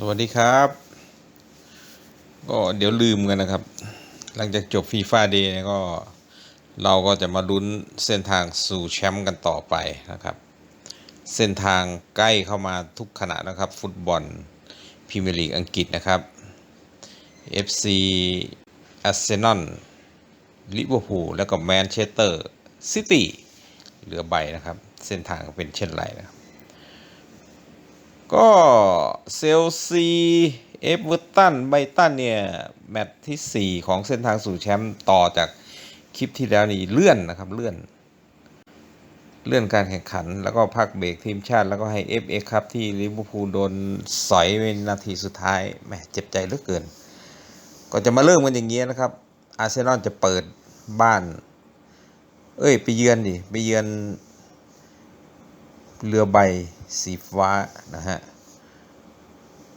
สวัสดีครับ ก็เดี๋ยวลืมกันนะครับ หลังจากจบฟีฟ่าเดย์ก็ เราก็จะมาลุ้นเส้นทางสู่แชมป์กันต่อไปนะครับ เส้นทางใกล้เข้ามาทุกขณะนะครับ ฟุตบอลพรีเมียร์ลีกอังกฤษนะครับ FC อาร์เซนอลลิเวอร์พูลแล้วก็แมนเชสเตอร์ซิตี้เหลือใบนะครับ เส้นทางเป็นเช่นไรนะครับ ก็เซลซีเอฟเวอร์ตันไบตันเนี่ยแมตช์ที่ 4 ของเส้นทางสู่แชมป์ต่อจากคลิปที่แล้วนี่เลื่อนนะครับเลื่อน เลื่อนการแข่งขันแล้วก็พักเบรกทีมชาติ แล้วก็ให้ FA ครับที่ลิเวอร์พูลโดนสอยเป็นนาทีสุดท้ายแหมเจ็บใจเหลือเกิน ก็จะมาเริ่มกันอย่างเงี้ยนะครับ อาร์เซนอลจะเปิดบ้าน เอ้ย ไปเยือนดิไปเยือน เรือใบสีฟ้านะฮะ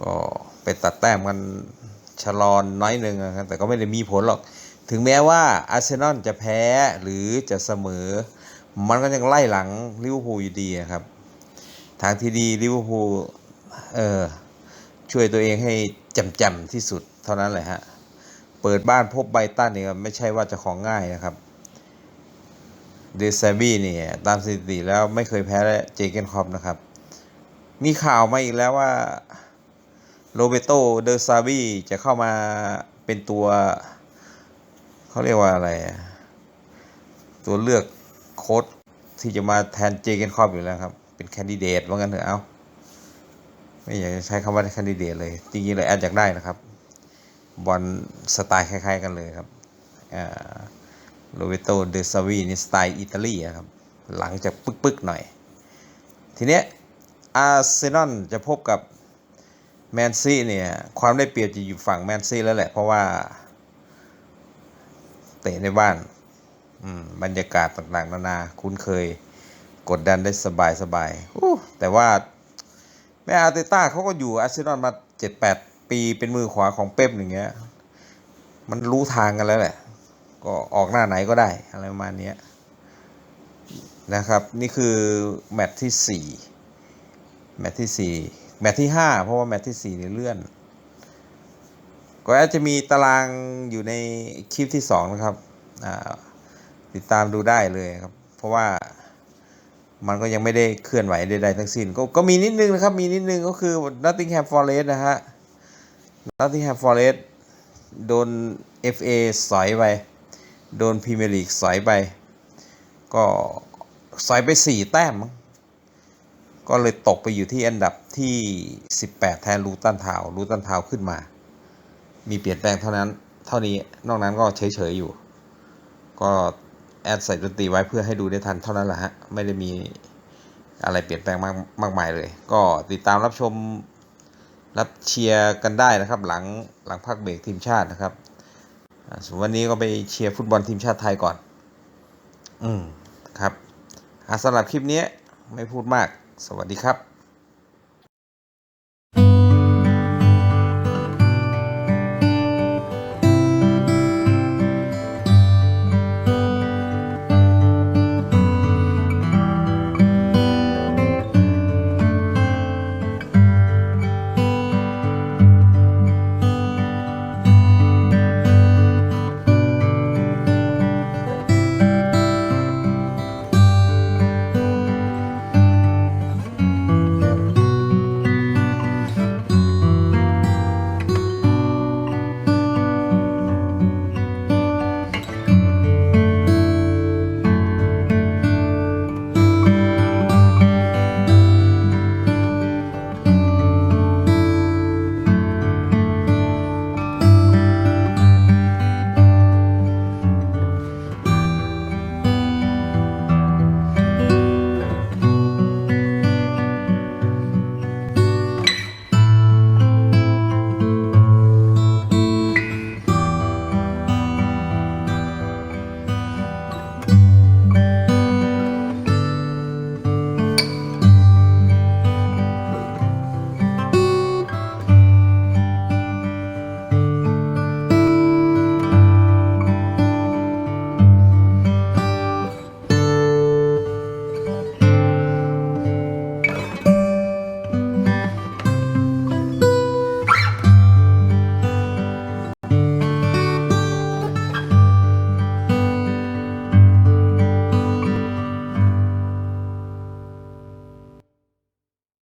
ก็ไปตัดแต้มกันชะลอนน้อยหนึ่งนะครับแต่ก็ไม่ได้มีผลหรอก ถึงแม้ว่าอาร์เซนอลจะแพ้หรือจะเสมอ มันก็ยังไล่หลังลิเวอร์พูลอยู่ดีนะครับ ทางที่ดีลิเวอร์พูลเออช่วยตัวเองให้จำจำที่สุดเท่านั้นแหละฮะ เปิดบ้านพบไบตันเนี่ยไม่ใช่ว่าจะของง่ายนะครับ เดซาบี้เนี่ย ตามสถิติแล้วไม่เคยแพ้เจเกนคอปนะครับ มีข่าวมาอีกแล้วว่าโรเบโตเดซาบี้จะเข้ามาเป็นตัว เขาเรียกว่าอะไรตัวเลือกโค้ดที่จะมาแทนเจเกนคอปอยู่แล้วครับ เป็นแคนดิเดตว่างั้นเถอะเอาไม่อยากจะใช้คำว่าแคนดิเดตเลย จริงๆเลยแอดอยากได้นะครับ บอลสไตล์คล้าย ๆ กันเลยครับอ่า โรเบโตเดซาวีนี่สไตล์อิตาลีอะครับ หลังจากปึ๊กๆหน่อย ทีเนี้ยอาร์เซนอลจะพบกับแมนซีเนี่ย ความได้เปรียบจะอยู่ฝั่งแมนซีแล้วแหละ เพราะว่า เตะในบ้านอืมบรรยากาศต่างๆ นานา คุ้นเคยกดดันได้สบายๆอู้แต่ว่า แม่อาร์เตต้าเขาก็อยู่อาร์เซนอลมาเจ็ดแปดปีเป็นมือขวาของเป๊ปอย่างเงี้ย มันรู้ทางกันแล้วแหละ ก็ออกหน้าไหนก็ได้อะไรประมาณนี้นะครับนี่คือแมตช์ที่สี่แมตช์ที่สี่แมตช์ที่ห้าเพราะว่าแมตช์ที่สี่เนี่ยเลื่อน ก็อาจจะมีตารางอยู่ในคลิปที่สองนะครับติดตามดูได้เลยครับ เพราะว่ามันก็ยังไม่ได้เคลื่อนไหวใดๆทั้งสิ้นก็ก็มีนิดนึงนะครับ มีนิดนึงก็คือ Nottingham Forest นะฮะ Nottingham Forest โดน FA สอยไป โดนพรีเมียร์ลีกสอยไป ก็สอยไปสี่แต้ม ก็เลยตกไปอยู่ที่อันดับที่ 18 แทนลูตันทาวลูตันทาวขึ้นมา มีเปลี่ยนแปลงเท่านั้น เท่านี้นอกนั้นก็เฉยๆอยู่ ก็แอดใส่ดนตรีไว้เพื่อให้ดูได้ทันเท่านั้นแหละฮะ ไม่ได้มีอะไรเปลี่ยนแปลงมากมากมายเลย ก็ติดตามรับชมรับเชียร์กันได้นะครับ หลังหลังพักเบรกทีมชาตินะครับ ส่วนวันนี้ก็ไปเชียร์ฟุตบอลทีมชาติไทยก่อน อืม ครับอ่าสำหรับคลิปนี้ไม่พูดมาก สวัสดีครับ